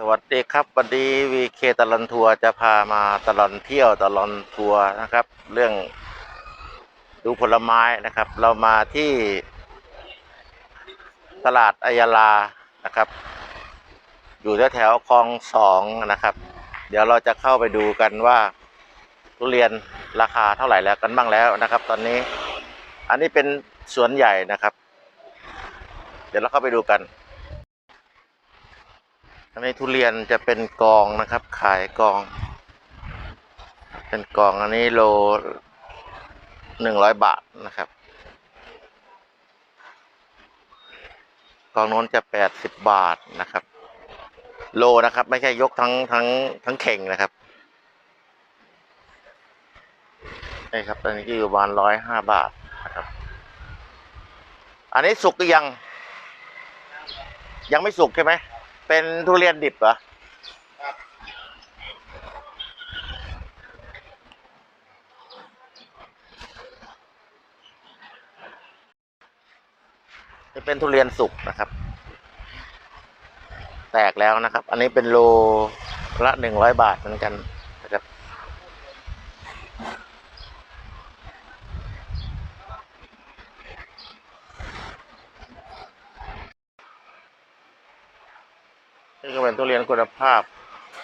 สวัสดีครับวันนี้วีเคตลอนทัวร์จะพามาตลอนเที่ยวตลอนทัวร์นะครับ เรื่องดูผลไม้นะครับ เรามาที่ตลาดอายาลานะครับ อยู่แถวแถวคลองสองนะครับ เดี๋ยวเราจะเข้าไปดูกันว่าทุเรียนราคาเท่าไหร่แล้วกันบ้างแล้วนะครับ ตอนนี้อันนี้เป็นสวนใหญ่นะครับ เดี๋ยวเราเข้าไปดูกัน อันนี้ทุเรียนจะเป็นกองนะครับ ขายกอง เป็นกองอันนี้โลหนึ่งร้อยบาทนะครับ กองโน้นจะแปดสิบบาทนะครับ โลนะครับ ไม่ใช่ยกทั้งทั้งทั้งเข่งนะครับนี่ครับอันนี้ก็อยู่ประมาณร้อยห้าบาทนะครับ อันนี้สุกหรือยัง ยังไม่สุกใช่ไหม เป็นทุเรียนดิบเหรอจะเป็นทุเรียนสุกนะครับ แตกแล้วนะครับ อันนี้เป็นโลละหนึ่งร้อยบาทเหมือนกันนะครับ นี่ ก็เป็นทุเรียนคุณภาพ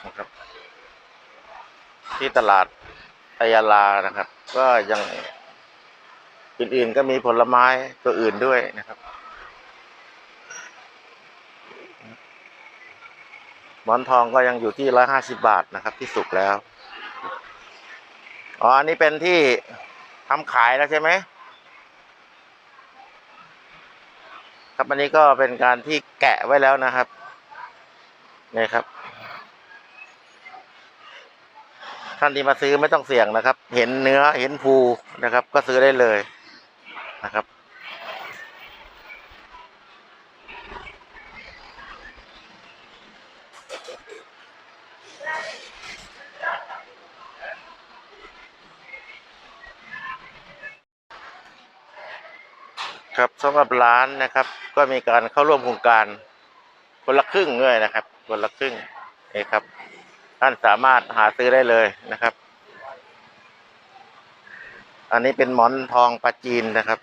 นะครับ ที่ตลาดอายาลานะครับ ก็ยังอื่นๆก็มีผลไม้ตัวอื่นด้วยนะครับหมอนทองก็ยังอยู่ที่ร้อยห้าสิบาทนะครับ ที่สุกแล้ว อ๋ออันนี้เป็นที่ทำขายแล้วใช่ไหมครับอันนี้ก็เป็นการที่แกะไว้แล้วนะครับ นี่ครับ ท่านที่มาซื้อไม่ต้องเสี่ยงนะครับ เห็นเนื้อเห็นภูนะครับ ก็ซื้อได้เลยนะครับครับสำหรับร้านนะครับ ก็มีการเข้าร่วมโครงการคนละครึ่งด้วยนะครับ คนละครึ่งนี่ครับ ท่านสามารถหาซื้อได้เลยนะครับ อันนี้เป็นหมอนทองปลาจีนนะครับ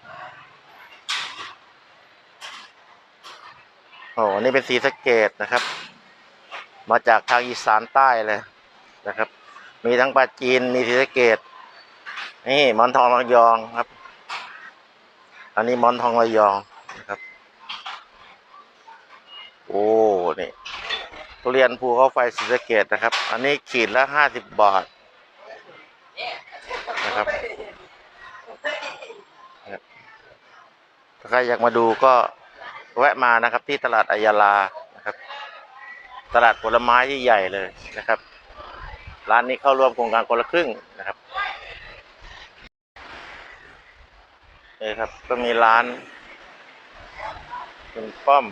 โอ้นี่เป็นสีสะเกตนะครับ มาจากทางอีสานใต้เลยนะครับ มีทั้งปลาจีนมีสีสะเกตนี่หมอนทองระยองครับ อันนี้หมอนทองระยองนะครับ โอ้ นี่ ทุเรียนภูเขาไฟสีสเกตนะครับ อันนี้ขีดละห้าสิบบาทนะครับถ้าใครอยากมาดูก็แวะมานะครับ ที่ตลาดอายาลานะครับ ตลาดผลไม้ที่ใหญ่เลยนะครับ ร้านนี้เข้าร่วมโครงการคนละครึ่งนะครับนี่ครับก็มีร้านคุณป้อม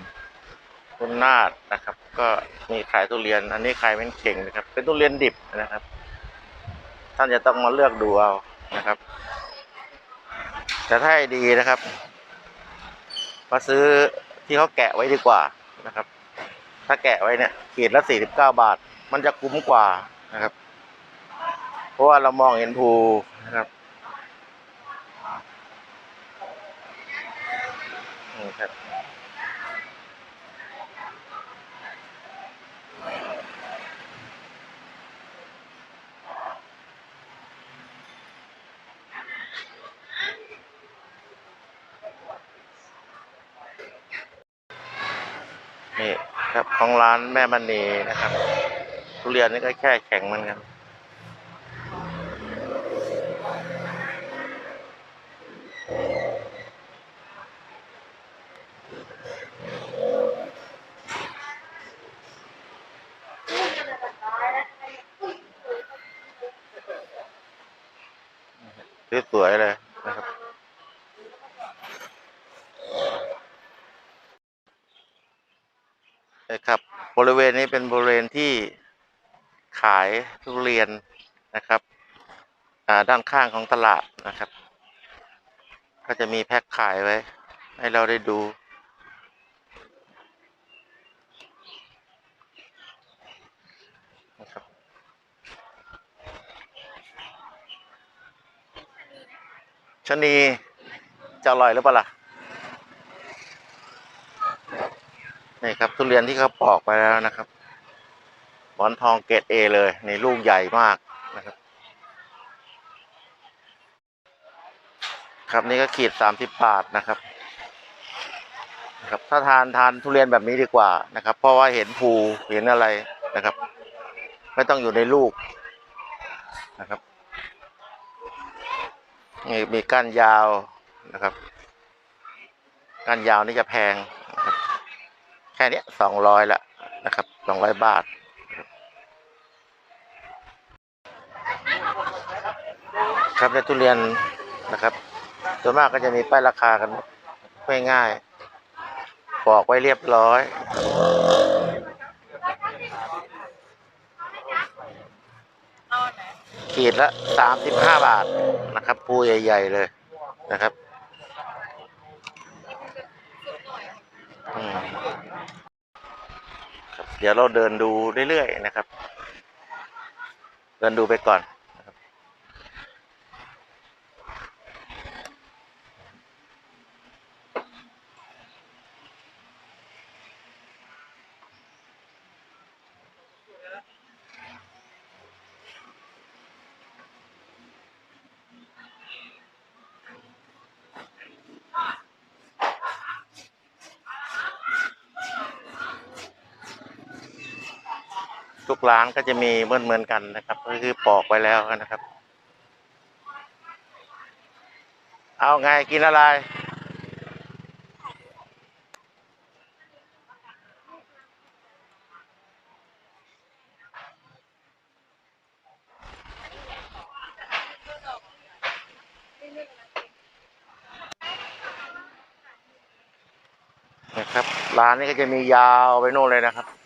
คุณนาดนะครับ ก็มีขายทุเรียน อันนี้ขายเป็นเข่งนะครับ เป็นทุเรียนดิบนะครับ ท่านจะต้องมาเลือกดูเอานะครับแต่ถ้าให้ดีนะครับมาซื้อที่เขาแกะไว้ดีกว่านะครับ ถ้าแกะไว้เนี่ยขีดละสี่สิบเก้าบาท มันจะคุ้มกว่านะครับ เพราะว่าเรามองเห็นภูนะครับ นี่ครับของร้านแม่มณีนะครับทุเรียนนี่ก็แค่แข็งเหมือนกันสวยๆเลยะครับ บริเวณนี้เป็นบริเวณที่ขายทุเรียนนะครับด้านข้างของตลาดนะครับ ก็จะมีแพ็คขายไว้ ให้เราได้ดูนะครับชนีจะอร่อยหรือเปล่าล่ะ นี่ครับทุเรียนที่เขาปอกไปแล้วนะครับหมอนทองเกรดเอเลยนี่ลูกใหญ่มากนะครับ ครับนี่ก็ขีดสามสิบบาทนะครับนะครับ ถ้าทานทานทุเรียนแบบนี้ดีกว่านะครับ เพราะว่าเห็นภูเห็นอะไรนะครับ ไม่ต้องอยู่ในลูกนะครับนี่มีก้านยาวนะครับ ก้านยาวนี่จะแพงนะ แค่นี้สองร้อยละนะครับสองร้อยบาท ครับในทุเรียนนะครับส่วนมากก็จะมีป้ายราคากันง่ายๆบอกไว้เรียบร้อยขีดละสามสิบห้าบาทนะครับภูใหญ่ ๆ เลยนะครับ อืม เดี๋ยวเราเดินดูเรื่อยๆนะครับ เดินดูไปก่อน ร้านก็จะมีเหมือนเหมือนๆกันนะครับ ก็คือปอกไว้แล้วนะครับ เอาไงกินอะไรนะครับร้านนี้ก็จะมียาวไปโน่นเลยนะครับ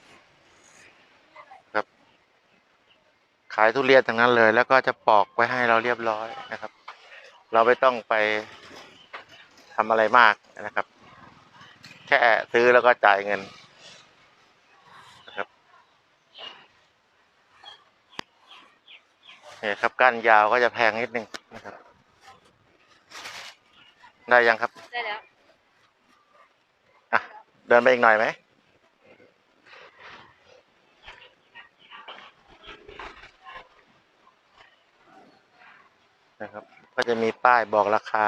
ายทุเรียนทั้งนั้นเลย แล้วก็จะปอกไว้ให้เราเรียบร้อยนะครับ เราไม่ต้องไปทำอะไรมากนะครับ แค่ซื้อแล้วก็จ่ายเงินนะครับเนี่ยครับก้านยาวก็จะแพงนิดนึงนะครับ ได้ยังครับ ได้แล้วอะเดินไปอีกหน่อยไหม นะครับ ก็จะมีป้ายบอกราคา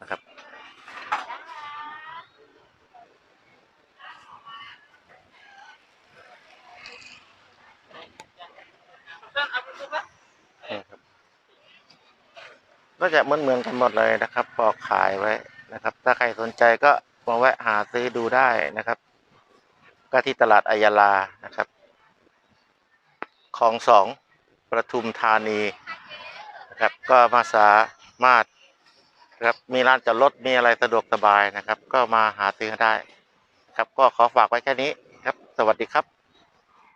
นะครับ ก็จะเหมือนเหมือนๆกันหมดเลยนะครับบอกขายไว้นะครับ ถ้าใครสนใจก็มาแวะหาซื้อดูได้นะครับ ก็ที่ตลาดอายาลานะครับคลองสอง ประทุมธานีนะครับก็มาสามารถนะครับมีร้านจอดรถมีอะไรสะดวกสบายนะครับ ก็มาหาซื้อได้ ครับก็ขอฝากไว้แค่นี้ครับ สวัสดีครับ